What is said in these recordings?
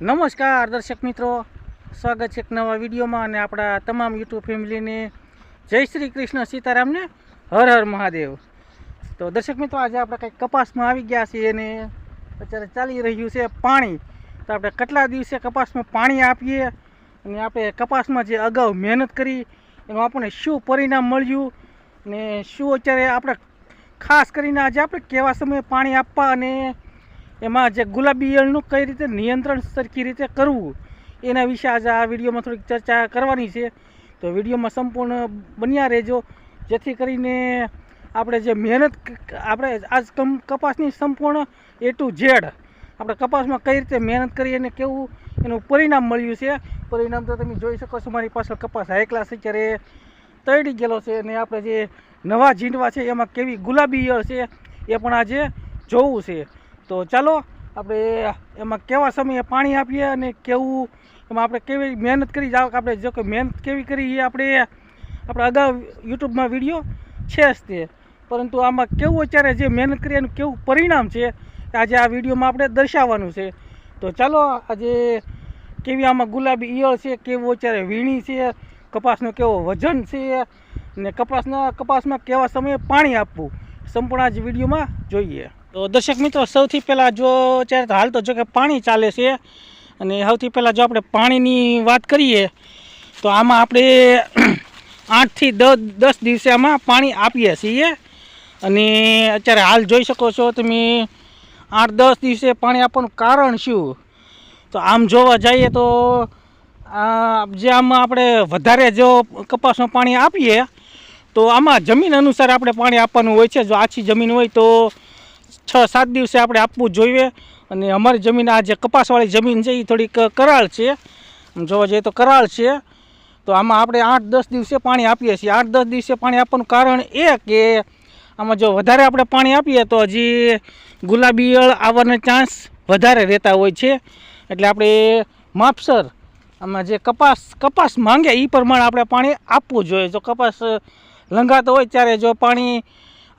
નમસ્કાર, દર્શક મિત્રો. સ્વાગત છે એક નવા વિડીયોમાં અને આપણા તમામ યુટ્યુબ ફેમિલીને જય શ્રી કૃષ્ણ સીતારામને, હર હર મહાદેવ. તો દર્શક મિત્રો, આજે આપણે કંઈક કપાસમાં આવી ગયા છીએ અને અત્યારે ચાલી રહ્યું છે પાણી. તો આપણે કેટલા દિવસે કપાસમાં પાણી આપીએ અને આપણે કપાસમાં જે અગાઉ મહેનત કરી, એનું આપણને શું પરિણામ મળ્યું ને શું અત્યારે આપણે ખાસ કરીને આજે આપણે કેવા સમયે પાણી આપવા અને એમાં જે ગુલાબી ઈયળનું કઈ રીતે નિયંત્રણ સરખી રીતે કરવું, એના વિશે આજે આ વિડીયોમાં થોડીક ચર્ચા કરવાની છે. તો વિડીયોમાં સંપૂર્ણ બન્યા રહેજો. જેથી કરીને આપણે જે મહેનત આપણે આજ કપાસની સંપૂર્ણ એ ટુ ઝેડ આપણે કપાસમાં કઈ રીતે મહેનત કરી અને કેવું એનું પરિણામ મળ્યું છે. પરિણામ તો તમે જોઈ શકો છો, મારી પાછળ કપાસ હાઈ અત્યારે તળી ગયેલો છે અને આપણે જે નવા ઝીંડવા છે, એમાં કેવી ગુલાબી ઈયળ છે, એ પણ આજે જોવું છે. તો ચાલો, આપણે એમાં કેવા સમયે પાણી આપીએ અને કેવું, એમાં આપણે કેવી મહેનત કરી જાવ આપણે જો કે મહેનત કેવી કરી એ આપણે આપણે અગાઉ યુટ્યુબમાં વીડિયો છે જ તે. પરંતુ આમાં કેવું અત્યારે જે મહેનત કરી એનું કેવું પરિણામ છે આજે આ વિડીયોમાં આપણે દર્શાવવાનું છે. તો ચાલો, આજે કેવી આમાં ગુલાબી ઈયળ છે, કેવું અત્યારે વીણી છે, કપાસનો કેવો વજન છે, ને કપાસના, કપાસમાં કેવા સમયે પાણી આપવું, સંપૂર્ણ આજ વિડીયોમાં જોઈએ. તો દર્શક મિત્રો, સૌથી પહેલાં જો અત્યારે તો હાલ તો જો કે પાણી ચાલે છે અને સૌથી પહેલાં જો આપણે પાણીની વાત કરીએ, તો આમાં આપણે આઠથી દસ દિવસે આમાં પાણી આપીએ છીએ. અને અત્યારે હાલ જોઈ શકો છો તમે, આઠ, દસ દિવસે પાણી આપવાનું કારણ શું? તો આમ જોવા જઈએ તો જે આમાં આપણે વધારે જો કપાસમાં પાણી આપીએ, તો આમાં જમીન અનુસાર આપણે પાણી આપવાનું હોય છે. જો આછી જમીન હોય તો છ, સાત દિવસે આપણે આપવું જોઈએ. અને અમારી જમીન, આ જે કપાસવાળી જમીન છે એ થોડીક કરાળ છે. જોવા જઈએ તો કરાળ છે. તો આમાં આપણે આઠ, દસ દિવસે પાણી આપીએ છીએ. આઠ, દસ દિવસે પાણી આપવાનું કારણ એ કે આમાં જો વધારે આપણે પાણી આપીએ તો હજી ગુલાબી ઈયળ આવવાના ચાન્સ વધારે રહેતા હોય છે. એટલે આપણે માપસર, આમાં જે કપાસ કપાસ માંગે એ પ્રમાણે આપણે પાણી આપવું જોઈએ. જો કપાસ લંઘાતો હોય ત્યારે જો પાણી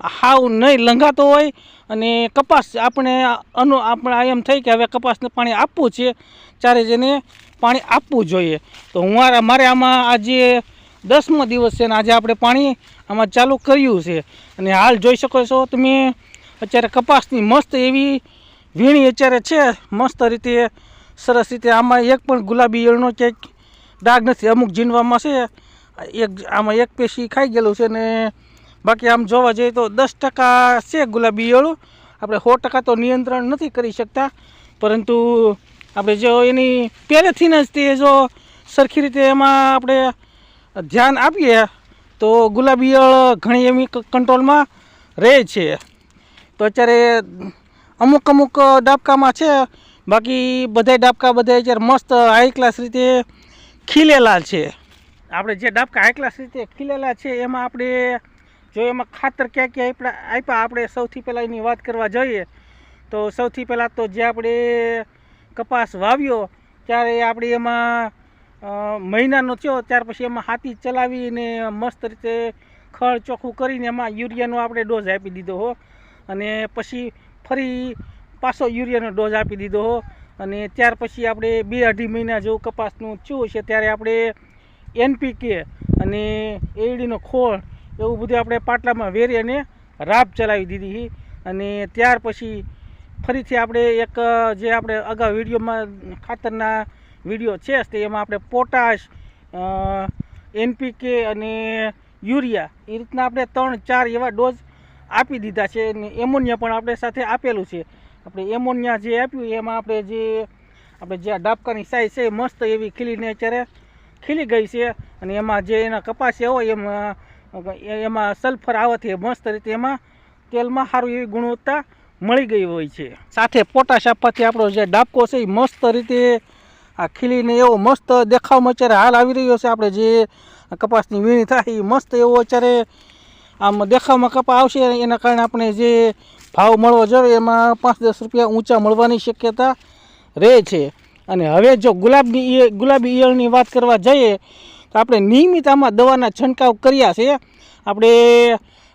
હાવ નહીં લંઘાતો હોય અને કપાસ આપણે અનુ આપણે એમ થઈ કે હવે કપાસને પાણી આપવું છે ત્યારે જેને પાણી આપવું જોઈએ. તો હું મારે આમાં આજે દસમો દિવસ છે ને આજે આપણે પાણી આમાં ચાલુ કર્યું છે. અને હાલ જોઈ શકો છો તમે, અત્યારે કપાસની મસ્ત એવી વીણી અત્યારે છે, મસ્ત રીતે સરસ રીતે આમાં એક પણ ગુલાબી ઈયળનો ક્યાંક ડાઘ નથી, અમુક જીનવામાં છે, એક આમાં એક પેશી ખાઈ ગયેલું છે ને બાકી આમ જોવા જઈએ તો દસ ટકા છે ગુલાબી ઈયળો આપણે સો ટકા તો નિયંત્રણ નથી કરી શકતા. પરંતુ આપણે જો એની પહેલેથી જ તે જો સરખી રીતે એમાં આપણે ધ્યાન આપીએ, તો ગુલાબી ઈયળ ઘણી એવી કંટ્રોલમાં રહે છે. તો અત્યારે અમુક અમુક ડાબકામાં છે. બાકી બધા ડાબકા બધા અત્યારે મસ્ત હાઈ ક્લાસ રીતે ખીલેલા છે. આપણે જે ડાબકા હાઈ ક્લાસ રીતે ખીલેલા છે, એમાં આપણે જો એમાં ખાતર ક્યાં ક્યાં આપણે આપ્યા, આપણે સૌથી પહેલાં એની વાત કરવા જઈએ, તો સૌથી પહેલાં તો જે આપણે કપાસ વાવ્યો, ત્યારે આપણે એમાં મહિનાનો થયો, ત્યાર પછી એમાં હાથી ચલાવીને મસ્ત રીતે ખળ ચોખ્ખું કરીને એમાં યુરિયાનો આપણે ડોઝ આપી દીધો હો. અને પછી ફરી પાછો યુરિયાનો ડોઝ આપી દીધો હો. અને ત્યાર પછી આપણે બે અઢી મહિના જેવું કપાસનું થયું છે, ત્યારે આપણે એનપીકે અને એડીનો ખોળ એવું બધું આપણે પાટલામાં વેરી અને રાબ ચલાવી દીધી અને ત્યાર પછી ફરીથી આપણે એક જે આપણે અગાઉ વિડીયોમાં ખાતરના વીડિયો છે તે, એમાં આપણે પોટાશ એનપીકે અને યુરિયા, એ રીતના આપણે ત્રણ, ચાર એવા ડોઝ આપી દીધા છે અને એમોનિયા પણ આપણે સાથે આપેલું છે. આપણે એમોનિયા જે આપ્યું, એમાં આપણે જે આપણે જે ડાબકાની સાઈઝ છે મસ્ત એવી ખીલીને અત્યારે ખીલી ગઈ છે. અને એમાં જે એના કપાસિયા હોય, એમાં એમાં સલ્ફર આવવાથી મસ્ત રીતે એમાં તેલમાં સારું એવી ગુણવત્તા મળી ગઈ હોય છે. સાથે પોટાશ આપવાથી આપણો જે ડાબકો છે એ મસ્ત રીતે આ ખીલીને એવો મસ્ત દેખાવમાં અત્યારે હાલ આવી રહ્યો છે. આપણે જે કપાસની વીણી થાય એ મસ્ત એવો અત્યારે આમ દેખાવમાં કપા આવશે એના કારણે આપણે જે ભાવ મળવો જોઈએ એમાં પાંચ દસ રૂપિયા ઊંચા મળવાની શક્યતા રહે છે. અને હવે જો ગુલાબની ગુલાબી ઈયળની વાત કરવા જઈએ તો આપણે નિયમિત આમાં દવાના છંટકાવ કર્યા છે. આપણે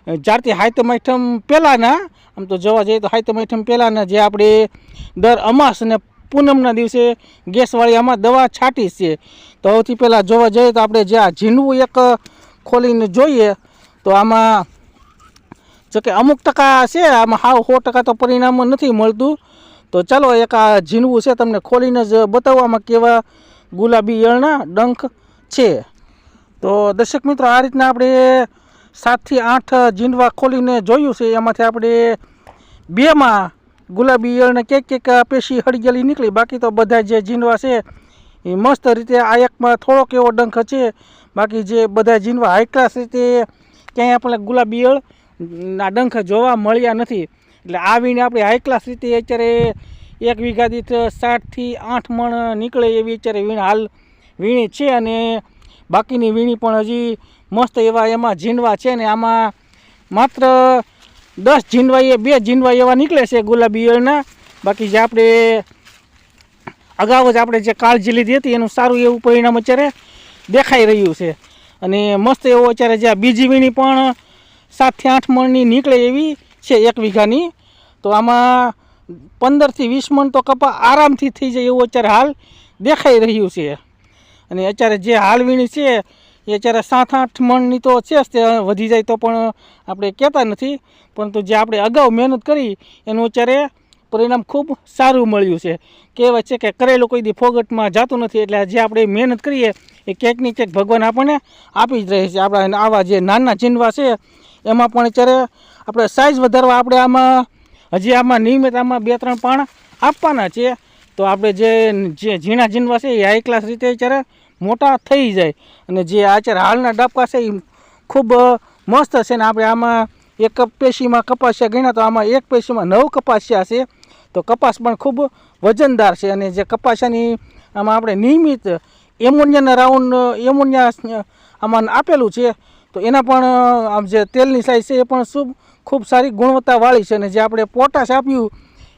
જ્યારથી આઈટમ પહેલાંના, આમ તો જોવા જઈએ તો હાઈતમ આઈટમ પહેલાંના જે આપણે દર અમાસ અને પૂનમના દિવસે ગેસવાળી આમાં દવા છાંટી છે. તો સૌથી પહેલાં જોવા જઈએ તો આપણે જે આ ઝીંડવું એક ખોલીને જોઈએ, તો આમાં જો કે અમુક ટકા છે, આમાં હાવ સો ટકા તો પરિણામ નથી મળતું. તો ચાલો એક આ ઝીણવું છે, તમને ખોલીને જ બતાવવામાં કેવા ગુલાબી યળના ડંખ છે. તો દર્શક મિત્રો, આ રીતના આપણે સાતથી આઠ જીંડવા ખોલીને જોયું છે. એમાંથી આપણે બેમાં ગુલાબી ઈયળને ક્યાંક ક્યાંક પેશી હળગેલી નીકળી. બાકી તો બધા જે જીંડવા છે, એ મસ્ત રીતે આ એકમાં થોડોક એવો ડંખ છે. બાકી જે બધા જીંડવા હાઈ ક્લાસ રીતે ક્યાંય આપણે ગુલાબી યળ ના ડંખ જોવા મળ્યા નથી. એટલે આવીને આપણે હાઈ ક્લાસ રીતે અત્યારે એક વીઘા દીઠ સાતથી આઠ મણ નીકળે એવી અત્યારે વીણ હાલ વીણી છે અને બાકીની વીણી પણ હજી મસ્ત એવા એમાં ઝીંડવા છે ને આમાં માત્ર દસ ઝીંડવા એ બે ઝીંડવા એવા નીકળે છે ગુલાબી ઈયળના. બાકી જે આપણે અગાઉ જ આપણે જે કાળજી લીધી હતી એનું સારું એવું પરિણામ અત્યારે દેખાઈ રહ્યું છે. અને મસ્ત એવો અત્યારે જે બીજી વીણી પણ સાતથી આઠ મણની નીકળે એવી છે એક વીઘાની. તો આમાં પંદરથી વીસ મણ તો કપા આરામથી થઈ જાય એવું અત્યારે હાલ દેખાઈ રહ્યું છે. અને અત્યારે જે હાલવીણી છે, એ અત્યારે સાત આઠ મણની તો છે જ તે વધી જાય તો પણ આપણે કહેતા નથી. પરંતુ જે આપણે અગાઉ મહેનત કરી, એનું અત્યારે પરિણામ ખૂબ સારું મળ્યું છે. કહેવાય છે કે કરેલું કોઈ દી ફોગટમાં જતું નથી, એટલે જે આપણે મહેનત કરીએ, એ ક્યાંક ને ક્યાંક ભગવાન આપણને આપી જ રહે છે. આપણા આવા જે નાના ચીનવા છે, એમાં પણ અત્યારે આપણે સાઇઝ વધારવા આપણે આમાં, હજી આમાં નિયમિત આમાં બે ત્રણ પાણ આપવાના છે. તો આપણે જે ઝીણા ઝીણવા છે એ હાઈ ક્લાસ રીતે અત્યારે મોટા થઈ જાય અને જે અત્યારે હાલના ડાબકા છે એ ખૂબ મસ્ત છે ને આપણે આમાં એક પેશીમાં કપાસિયા ગણ્યા તો આમાં એક પેશીમાં નવ કપાસિયા છે. તો કપાસ પણ ખૂબ વજનદાર છે અને જે કપાસિયાની આમાં આપણે નિયમિત એમોનિયાના રાઉન્ડ એમોનિયા આમાં આપેલું છે. તો એના પણ આમ જે તેલની સાઇઝ છે એ પણ ખૂબ ખૂબ સારી ગુણવત્તાવાળી છે અને જે આપણે પોટાશ આપ્યું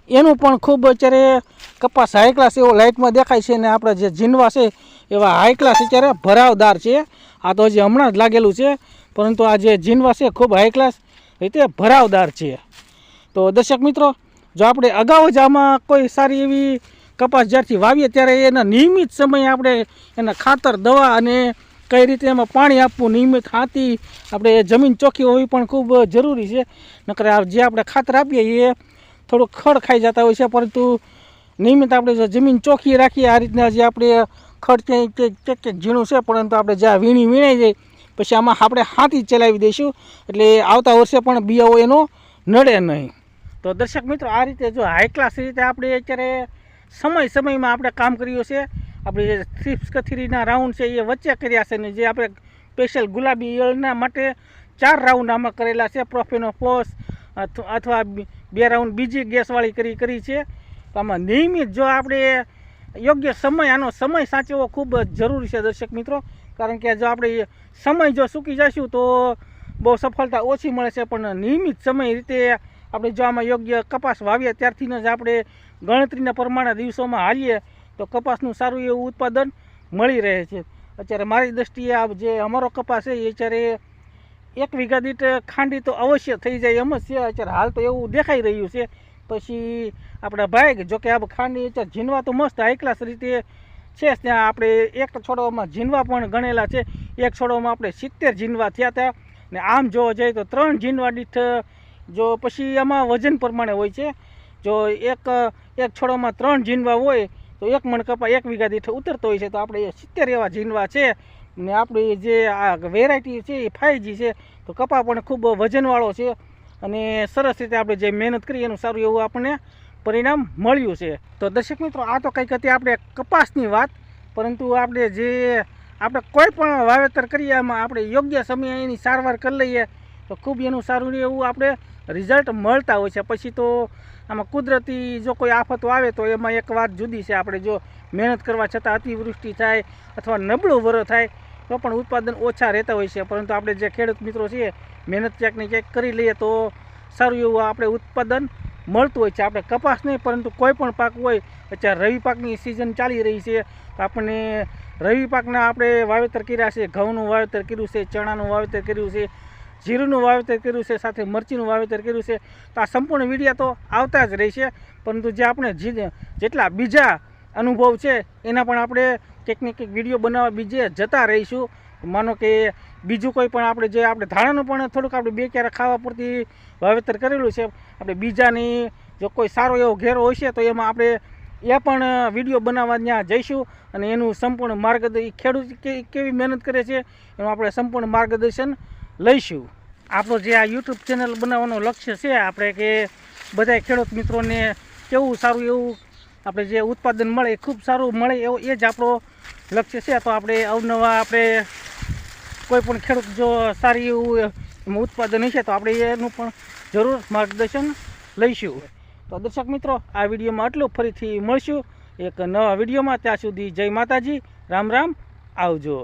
એનું પણ ખૂબ અત્યારે કપાસ હાઈ ક્લાસ એવો લાઇટમાં દેખાય છે અને આપણા જે જીનવા છે એવા હાઈ ક્લાસ અત્યારે ભરાવદાર છે. આ તો હજી હમણાં જ લાગેલું છે, પરંતુ આ જે જીનવા છે ખૂબ હાઈ ક્લાસ રીતે ભરાવદાર છે. તો દર્શક મિત્રો, જો આપણે અગાઉ જ આમાં કોઈ સારી એવી કપાસ જ્યારથી વાવીએ ત્યારે એના નિયમિત સમયે આપણે એના ખાતર, દવા અને કઈ રીતે એમાં પાણી આપવું નિયમિત હાથી, આપણે જમીન ચોખ્ખી હોવી પણ ખૂબ જરૂરી છે. નકર જે આપણે ખાતર આપીએ એ થોડુંક ખડ ખાઈ જતા હોય છે, પરંતુ નિયમિત આપણે જમીન ચોખ્ખી રાખીએ, આ રીતના જે આપણે ખડ ક્યાંય ક્યાંક ક્યાંક ઝીણું છે, પરંતુ આપણે જ્યાં વીણી વીણાઈ જાય પછી આમાં આપણે હાથી ચલાવી દઈશું. એટલે આવતા વર્ષે પણ બિયાઓ એનો નડે નહીં. તો દર્શક મિત્રો, આ રીતે જો હાઈ ક્લાસ રીતે આપણે અત્યારે સમય સમયમાં આપણે કામ કર્યું છે. આપણે જે થ્રીપ્સ કથીરીના રાઉન્ડ છે, એ વચ્ચે કર્યા છે ને જે આપણે સ્પેશિયલ ગુલાબી ઈયળના માટે ચાર રાઉન્ડ આમાં કરેલા છે પ્રોફેનો ફોસ અથવા બે રાઉન્ડ બીજી ગેસવાળી કરી કરી છે. તો આમાં નિયમિત જો આપણે યોગ્ય સમય, આનો સમય સાચવવો ખૂબ જરૂરી છે દર્શક મિત્રો. કારણ કે જો આપણે સમય જો સૂકી જઈશું તો બહુ સફળતા ઓછી મળે છે. પણ નિયમિત સમય રીતે આપણે જો આમાં યોગ્ય કપાસ વાવીએ ત્યારથી જ આપણે ગણતરીના પ્રમાણે દિવસોમાં હાલીએ તો કપાસનું સારું એવું ઉત્પાદન મળી રહે છે. અત્યારે મારી દૃષ્ટિએ આ જે અમારો કપાસ છે, એ અત્યારે એક વીઘા દીઠ ખાંડી તો અવશ્ય થઈ જાય. એમ જ છે. અત્યારે હાલ તો એવું દેખાઈ રહ્યું છે. પછી આપણા ભાઈ જોકે આ ખાંડી અત્યારે ઝીનવા તો મસ્ત હાઈ રીતે છે ત્યાં આપણે એક છોડવામાં ઝીનવા પણ ગણેલા છે. એક છોડવામાં આપણે સિત્તેર ઝીનવા થયા હતા. ને આમ જોવા જઈએ તો ત્રણ ઝીનવા દીઠ, જો પછી એમાં વજન પ્રમાણે હોય છે. જો એક એક છોડોમાં ત્રણ ઝીનવા હોય, તો એક મણ કપા એક વીઘા દીઠ ઉતરતો હોય છે. તો આપણે સિત્તેર એવા ઝીનવા છે. ને આપણી જે આ વેરાયટી છે, એ ફાઈજી છે, તો કપા પણ ખૂબ વજનવાળો છે અને સરસ રીતે આપણે જે મહેનત કરી એનું સારું એવું આપણને પરિણામ મળ્યું છે. તો દર્શક મિત્રો, આ તો કંઈક હતી આપણે કપાસની વાત, પરંતુ આપણે જે આપણે કોઈ પણ વાવેતર કરીએ એમાં આપણે યોગ્ય સમયે એની સારવાર કરી લઈએ, તો ખૂબ એનું સારું એવું આપણે રિઝલ્ટ મળતા હોય છે. પછી તો આમાં કુદરતી જો કોઈ આફતો આવે, તો એમાં એક વાત જુદી છે. આપણે જો મહેનત કરવા છતાં અતિવૃષ્ટિ થાય અથવા નબળું વરો થાય તો પણ ઉત્પાદન ઓછા રહેતા હોય છે. પરંતુ આપણે જે ખેડૂત મિત્રો છીએ, મહેનત ક્યાંક ને ક્યાંક કરી લઈએ તો સારું એવું આપણે ઉત્પાદન મળતું હોય છે. આપણે કપાસ નહીં, પરંતુ કોઈ પણ પાક હોય, અત્યારે રવિ પાકની સિઝન ચાલી રહી છે, તો આપણને રવિ પાકના આપણે વાવેતર કર્યા છે, ઘઉંનું વાવેતર કર્યું છે, ચણાનું વાવેતર કર્યું છે, જીરુંનું વાવેતર કર્યું છે, સાથે મરચીનું વાવેતર કર્યું છે. તો આ સંપૂર્ણ વીડિયો તો આવતા જ રહેશે. પરંતુ જે આપણે જેટલા બીજા અનુભવ છે, એના પણ આપણે કંઈક વીડિયો બનાવવા બીજે જતા રહીશું. માનો કે બીજું કોઈ પણ આપણે જે આપણે ધાણાનું પણ થોડુંક આપણે બે ક્યારે ખાવા પૂરતી વાવેતર કરેલું છે, આપણે બીજાની જો કોઈ સારો એવો ઘેરો હશે તો એમાં આપણે એ પણ વીડિયો બનાવવા ત્યાં જઈશું અને એનું સંપૂર્ણ માર્ગદર્શન ખેડૂત કેવી મહેનત કરે છે, એનું આપણે સંપૂર્ણ માર્ગદર્શન લઈશું. આપણો જે આ યુટ્યુબ ચેનલ બનાવવાનો લક્ષ્ય છે, આપણે કે બધા ખેડૂત મિત્રોને કેવું સારું એવું આપણે જે ઉત્પાદન મળે એ ખૂબ સારું મળે એવો એ જ આપણો લક્ષ્ય છે. તો આપણે અવનવા આપણે કોઈ પણ ખેડૂત જો સારી એવું ઉત્પાદન હશે તો આપણે એનું પણ જરૂર માર્ગદર્શન લઈશું. તો દર્શક મિત્રો, આ વિડીયોમાં આટલું. ફરીથી મળશું એક નવા વિડીયોમાં. ત્યાં સુધી જય માતાજી. રામ રામ. આવજો.